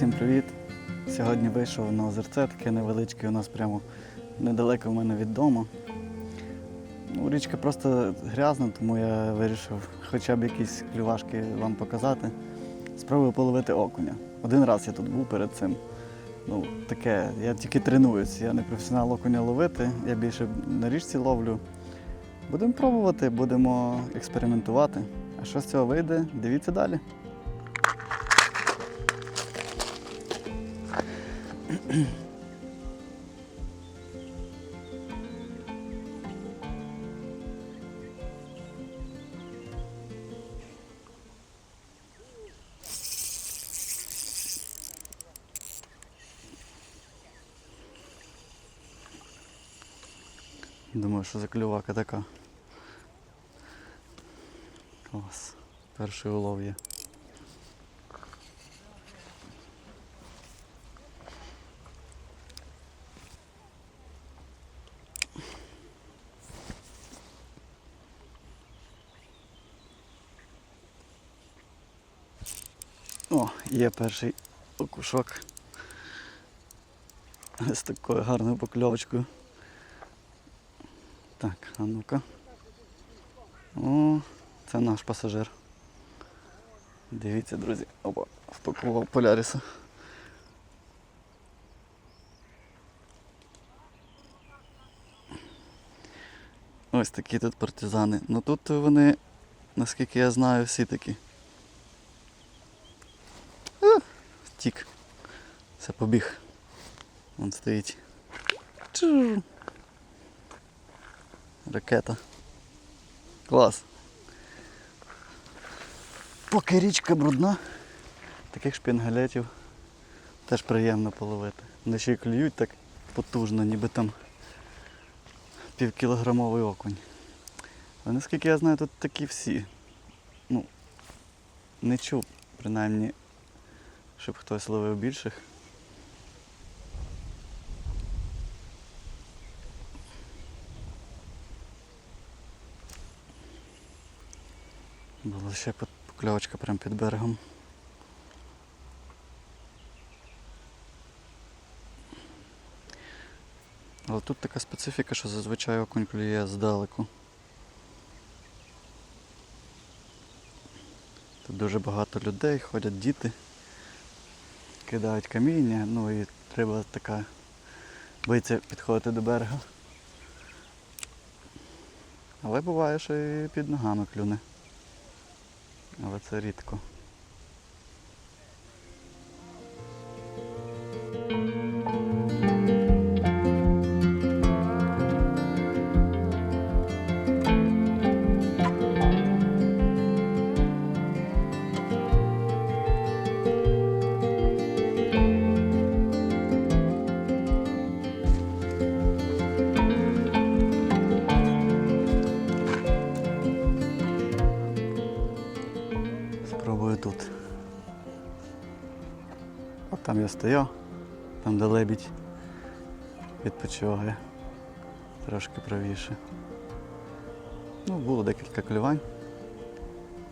Всім привіт! Сьогодні вийшов на озерце, таке невеличке у нас прямо недалеко в мене від дому. Ну, річка просто грязна, тому я вирішив хоча б якісь клювашки вам показати. Спробую половити окуня. Один раз я тут був перед цим. Ну, таке, я тільки тренуюсь, я не професіонал окуня ловити, я більше на річці ловлю. Будемо пробувати, будемо експериментувати. А що з цього вийде, дивіться далі. Думаю, що за клювака така. Клас. Перший улов є. О, є перший окушок. З такою гарною покльовочкою. Так, а ну-ка. О, це наш пасажир. Дивіться, друзі. Опа, впакував поляріса. Ось такі тут партизани. Ну тут вони, наскільки я знаю, всі такі. А, Втік. Це побіг. Вон стоїть. Чу. Ракета. Клас. Поки річка брудна, таких шпінгалетів теж приємно половити. Вони ще й клюють так потужно, ніби там півкілограмовий окунь. Але наскільки я знаю, тут такі всі. Ну, не чув, принаймні, щоб хтось ловив більших. Була ще покльовочка прямо під берегом. Але тут така специфіка, що зазвичай окунь клює здалеку. Тут дуже багато людей, ходять діти, кидають каміння, ну і треба така боїться підходити до берега. Але буває, що і під ногами клюне. Але це рідко. От там я стою, там де лебідь відпочиває. Трошки правіше. Ну, було декілька клювань.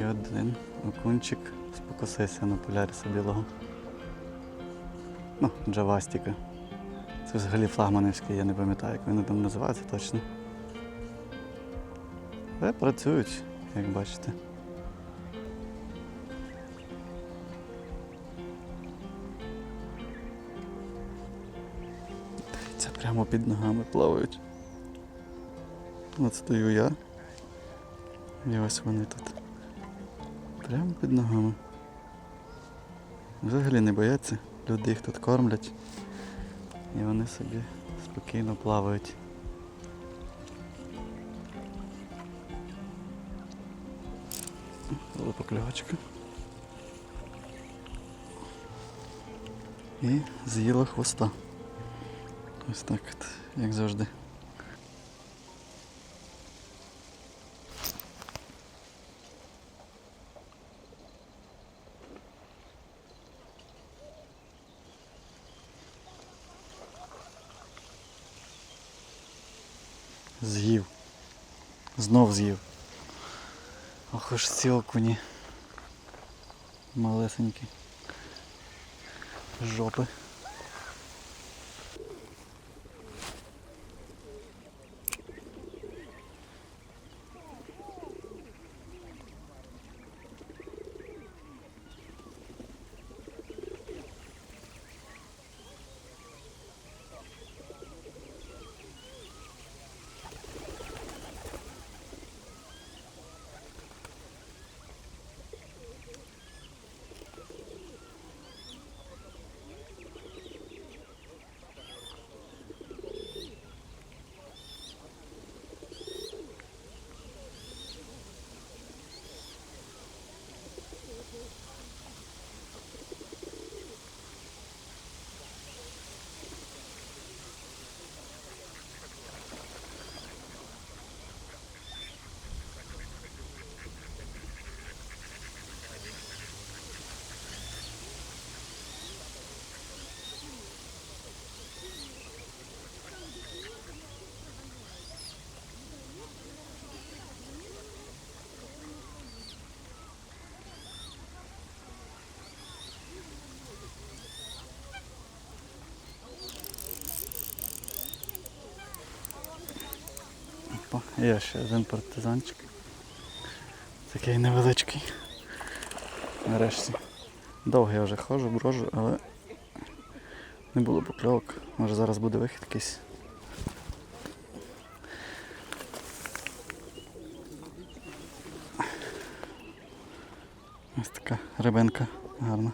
І один окунчик спокусився на поляріса білого. Ну, джавастіка. Це взагалі флагманівський, я не пам'ятаю, як вони там називаються точно. Але працюють, як бачите. Прямо під ногами плавають. От стою я. І ось вони тут. Прямо під ногами. Взагалі не бояться. Люди їх тут кормлять. І вони собі спокійно плавають. Була. І з'їла хвоста. Ось так от, як завжди. З'їв. Знов з'їв. Ох уж ці окуні. Малесенькі. жопи. Є ще один партизанчик. Такий невеличкий. Нарешті. Довго я вже ходжу, брожу, але не було покльовок. Може зараз буде вихід якийсь. Ось така рибинка гарна.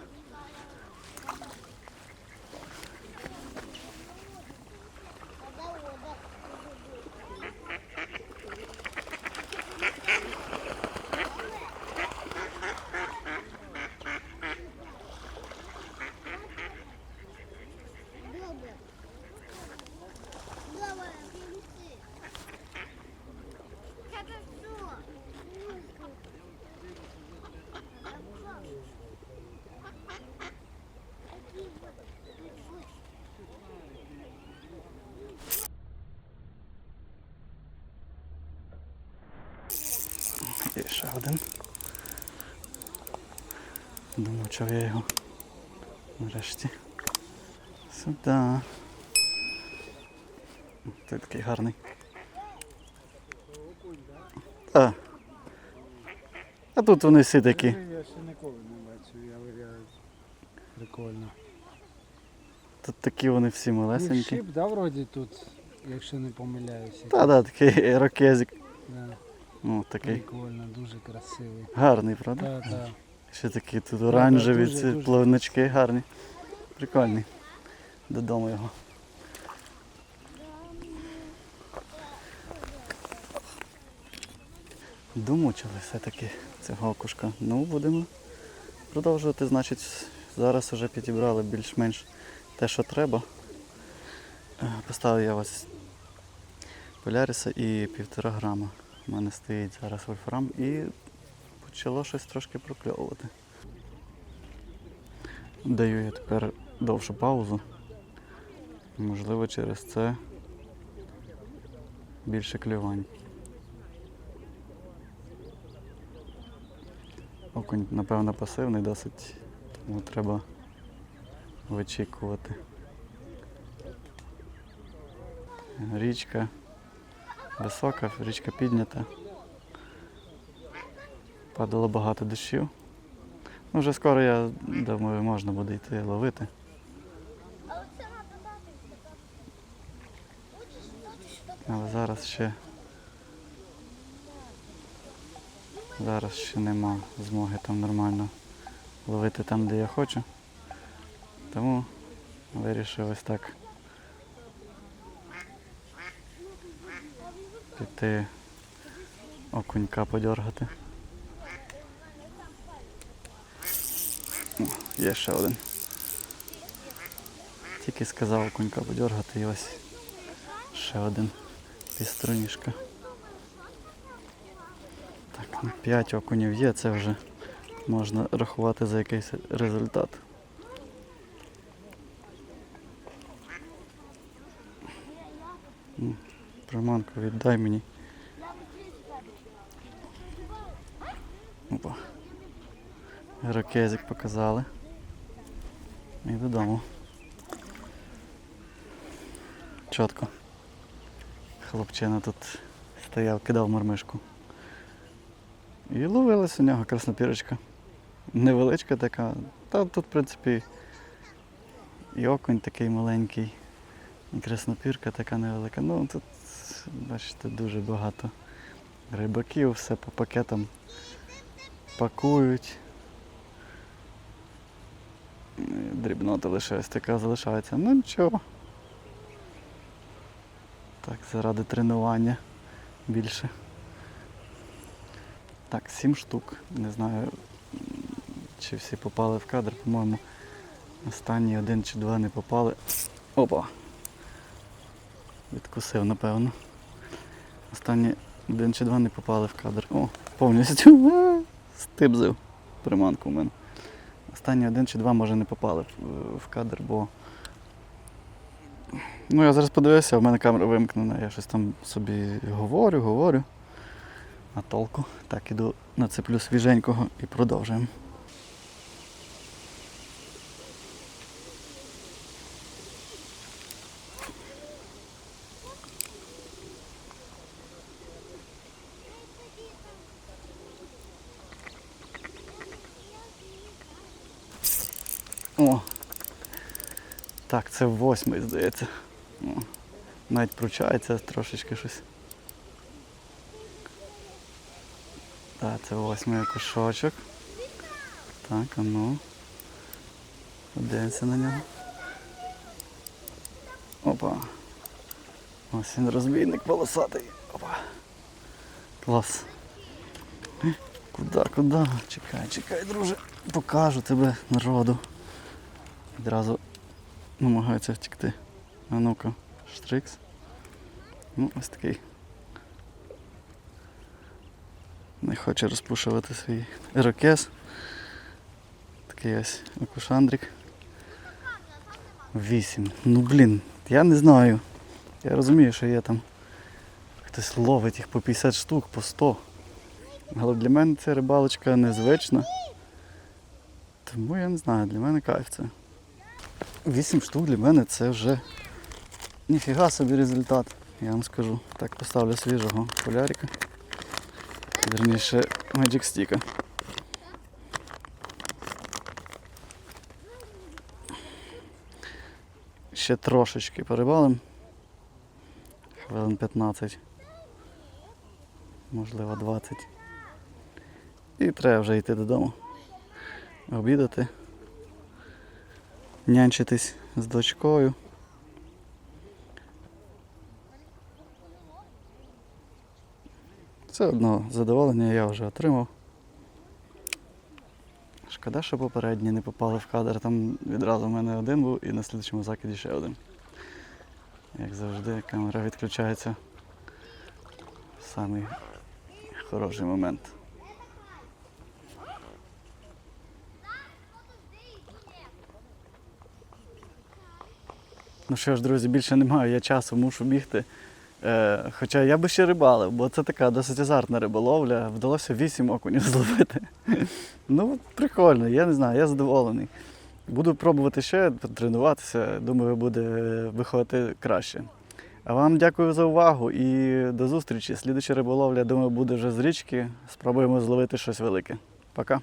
Є ще один. Домучав я його. Нарешті. Сюди. Ти такий гарний. А. А тут вони всі такі. Я ще ніколи не бачив, я виглядаю. Прикольно. Тут такі вони всі малесенькі. шип, да, вроді тут, якщо не помиляюся. Та, да, такий рокезик. Да, Ну, такий прикольно, дуже красивий. гарний, правда? Так, так. Ще такі тут оранжеві дуже, ці дуже плавнички гарні. Прикольний. Додому його. Домучили все-таки цього окушка. Ну, будемо продовжувати. Значить, зараз вже підібрали більш-менш те, що треба. Е, Поставив я ось поляріса і півтора грама. У мене стоїть зараз вольфрам і почало щось трошки прокльовувати. Даю я тепер довшу паузу. Можливо, через це більше клювань. Окунь, напевно, пасивний досить, тому треба вичікувати. Річка висока, річка піднята. Падало багато дощів. Ну, вже скоро я думаю, можна буде йти ловити. Але зараз ще. Зараз ще нема змоги там нормально ловити там, де я хочу. Тому вирішив ось так піти окунька подергати. О, є ще один. Тільки сказав окунька подергати і ось ще один піструніжка. Так, ну 5 окунів є, це вже можна рахувати за якийсь результат. Приманку віддай мені. Опа. Ракезик показали. І додому. Чітко. Хлопчина тут стояв, кидав мармишку. І ловилась у нього краснопірочка. Невеличка така. Та тут, в принципі, і окунь такий маленький, і краснопірка така невелика. Ну тут, бачите, дуже багато рибаків, все по пакетам пакують. Дрібнота лише ось така залишається. Ну нічого. Так, заради тренування більше. Так, сім штук. Не знаю, чи всі попали в кадр, по-моєму. Останні один чи два не попали. Опа! Відкусив, напевно. Останні один чи два не попали в кадр. О, повністю стибзив приманку в мене. Останні один чи два може не попали в кадр, бо. Ну, я зараз подивився, в мене камера вимкнена, я щось там собі говорю, говорю. А толку. Так, іду нацеплю свіженького і продовжуємо. О! Так, це восьмий, здається. О, навіть пручається трошечки щось. Так, це восьмий кушочок. Так, а ну. Подивимося на нього. Опа. Ось він розбійник полосатий. Опа. Клас. Куда, куди? Чекай, чекай, друже. Покажу тебе народу. Відразу намагається втекти. А ну-ка, штрикс. Ну, ось такий. Не хоче розпушувати свій ірокез. Такий ось окушандрик. Вісім. Ну блін, я не знаю. Я розумію, що є там. Хтось ловить їх по 50 штук, по 100. Але для мене ця рибалочка незвична. Тому я не знаю, для мене кайф це. Вісім штук для мене це вже ніфіга собі результат, я вам скажу. Так, поставлю свіжого полярика. Вірніше Magic Stick. Ще трошечки перебалим. Хвилин 15. Можливо 20. І треба вже йти додому. Обідати. Нянчитись з дочкою. Все одно задоволення я вже отримав. Шкода, що попередні не попали в кадр. Там відразу в мене один був і на слідчому закиді ще один. Як завжди, камера відключається самий хороший момент. Ну що ж, друзі, більше немає, я часу мушу бігти. Е, хоча я би ще рибалив, бо це така досить азартна риболовля. Вдалося 8 окунів зловити. ну, прикольно, я не знаю, я задоволений. Буду пробувати ще тренуватися, думаю, буде виходити краще. А вам дякую за увагу і до зустрічі. Слідуча риболовля, думаю, буде вже з річки. Спробуємо зловити щось велике. Пока.